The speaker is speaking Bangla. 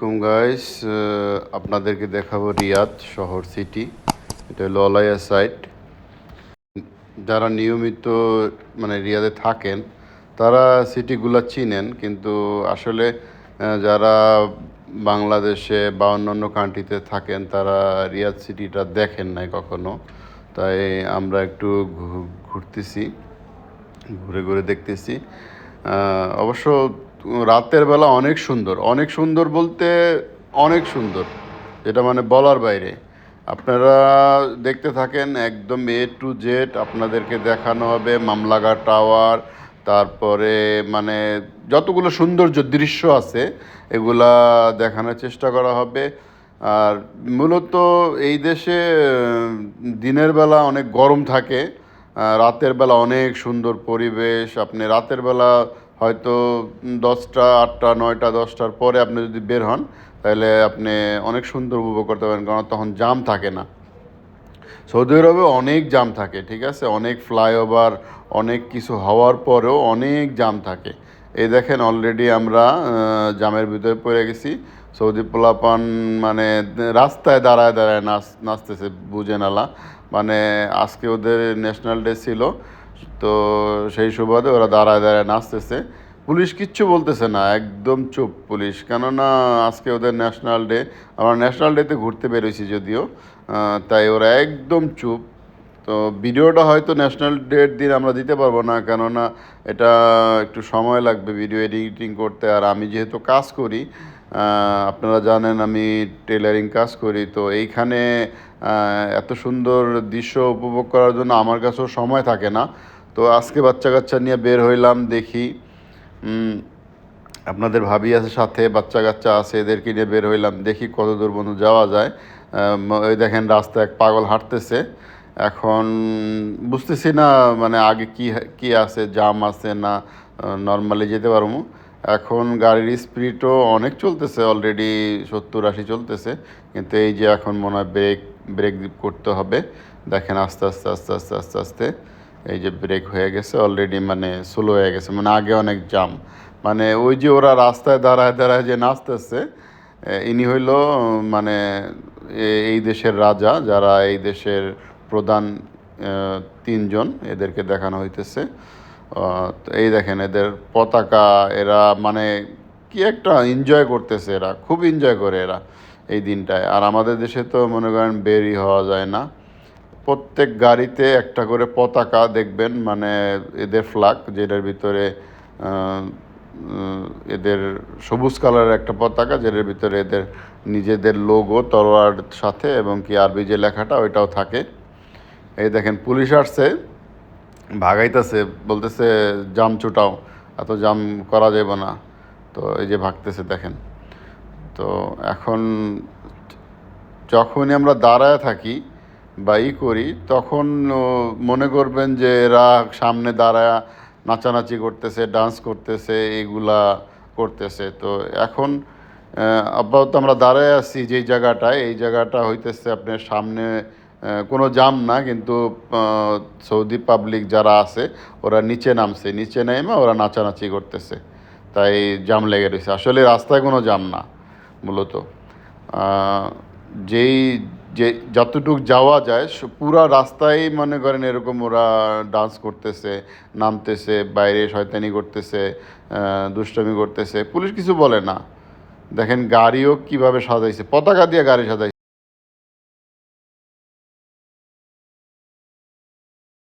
আলাইকুম গাইস আপনাদেরকে দেখাবো রিয়াদ শহর সিটি। এটা হলো অলাইয়া সাইট যারা নিয়মিত মানে রিয়াদে থাকেন, তারা সিটিগুলো চিনেন, কিন্তু আসলে যারা বাংলাদেশে বা অন্যান্য কান্ট্রিতে থাকেন, তারা রিয়াদ সিটিটা দেখেন নাই কখনো। তাই আমরা একটু ঘুরতেছি, ঘুরে ঘুরে দেখতেছি। অবশ্য রাতের বেলা অনেক সুন্দর। অনেক সুন্দর বলতে অনেক সুন্দর। যেটা মানে বলার বাইরে। আপনারা দেখতে থাকেন একদম এ টু জেড আপনাদেরকে দেখানো হবে মামলাগা টাওয়ার, তারপরে মানে যতগুলো সৌন্দর্য দৃশ্য আছে, এগুলা দেখানোর চেষ্টা করা হবে। আর মূলত এই দেশে দিনের বেলা অনেক গরম থাকে রাতের বেলা অনেক সুন্দর পরিবেশ, আপনি রাতের বেলা হয়তো দশটা, আটটা, নয়টা, দশটার পরে আপনি যদি বের হন, তাহলে আপনি অনেক সুন্দর উপভোগ করতে পারেন কারণ তখন জাম থাকে না। সৌদি আরবে অনেক জাম থাকে, ঠিক আছে? অনেক ফ্লাইওভার, অনেক কিছু হওয়ার পরেও অনেক জাম থাকে। এই দেখেন অলরেডি আমরা জামের ভিতরে পড়ে গেছি। সৌদি পোলাপান মানে রাস্তায় দাঁড়ায় দাঁড়ায় নাচ, নাচতেছে, বুঝে নালা। মানে আজকে ওদের ন্যাশনাল ডে ছিল। তো সেই সুবাদে ওরা দাঁড়ায় দাঁড়ায় নাচতেছে। পুলিশ কিচ্ছু বলতেছে না, একদম চুপ পুলিশ। কেননা আজকে ওদের ন্যাশনাল ডে, আমরা ন্যাশনাল ডেতে ঘুরতে বেরোইছি যদিও তাই ওরা একদম চুপ। তো ভিডিওটা হয়তো ন্যাশনাল ডের দিন আমরা দিতে পারব না, কেননা এটা একটু সময় লাগবে ভিডিও এডিটিং করতে। আর আমি যেহেতু কাজ করি আপনারা জানেন আমি টেলারিং কাজ করি, তো এইখানে এত সুন্দর দৃশ্য উপভোগ করার জন্য আমার কাছেও সময় থাকে না। তো আজকে বাচ্চা কাচ্চা নিয়ে বের হইলাম, দেখি আপনাদের ভাবি আছে সাথে বাচ্চা কাচ্চা আছে, এদেরকে নিয়ে বের হইলাম, দেখি কত দূর পর্যন্ত যাওয়া যায়। ওই দেখেন রাস্তায় এক পাগল হাঁটতেছে। এখন বুঝতেছি না মানে আগে কি কি আছে, জাম আছে না নর্মালি যেতে পারব। এখন গাড়ির স্পিডও অনেক চলতেছে অলরেডি সত্তর আশি চলতেছে। কিন্তু এই যে এখন মনে হয় ব্রেক ব্রেক করতে হবে। দেখেন আস্তে আস্তে আস্তে আস্তে আস্তে আস্তে এই যে ব্রেক হয়ে গেছে অলরেডি মানে স্লো হয়ে গেছে। মানে আগে অনেক জাম মানে ওই যে ওরা রাস্তায় দাঁড়ায় দাঁড়ায় যে নাচতেছে ইনি হইল মানে এই দেশের রাজা, যারা এই দেশের প্রধান তিনজন এদেরকে দেখানো হইতেছে। এই দেখেন এদের পতাকা, এরা মানে কি একটা এনজয় করতেছে এরা, খুব এনজয় করে এরা এই দিনটায়। আর আমাদের দেশে তো মনে করেন বেরি হওয়া যায় না। প্রত্যেক গাড়িতে একটা করে পতাকা দেখবেন মানে এদের ফ্ল্যাগ যেটার ভিতরে এদের সবুজ কালারের একটা পতাকা, যেটার ভিতরে এদের নিজেদের লোগো তলোয়ার সাথে এবং কি আরবি যে লেখাটা, ওইটাও থাকে। এই দেখেন পুলিশ আসছে। ভাগাইতেছে, বলতেছে, জাম ছুটাও এত জাম করা যাবে না। তো এই যে ভাগতেছে, দেখেন। তো এখন যখনই আমরা দাঁড়ায় থাকি বা ই করি, তখন মনে করবেন যে এরা সামনে দাঁড়ায় নাচানাচি করতেছে, ডান্স করতেছে, এগুলা করতেছে। তো এখন আপাতত আমরা দাঁড়ায় আছি যেই জায়গাটায়, এই জায়গাটা হইতেছে আপনার সামনে কোনো জাম না, কিন্তু সৌদি পাবলিক যারা আছে, ওরা নিচে নামছে। নিচে নেমে ওরা নাচানাচি করতেছে। তাই জাম লেগে রয়েছে। আসলে রাস্তায় কোনো জাম না, মূলত। যেই, যে, যতটুক যাওয়া যায় পুরা রাস্তায় মনে করেন এরকম ওরা ডান্স করতেছে, নামতেছে, বাইরে শয়তানি করতেছে দুষ্টমি করতেছে। পুলিশ কিছু বলে না। দেখেন গাড়িও কীভাবে সাজাইছে, পতাকা দিয়ে গাড়ি সাজাইছে।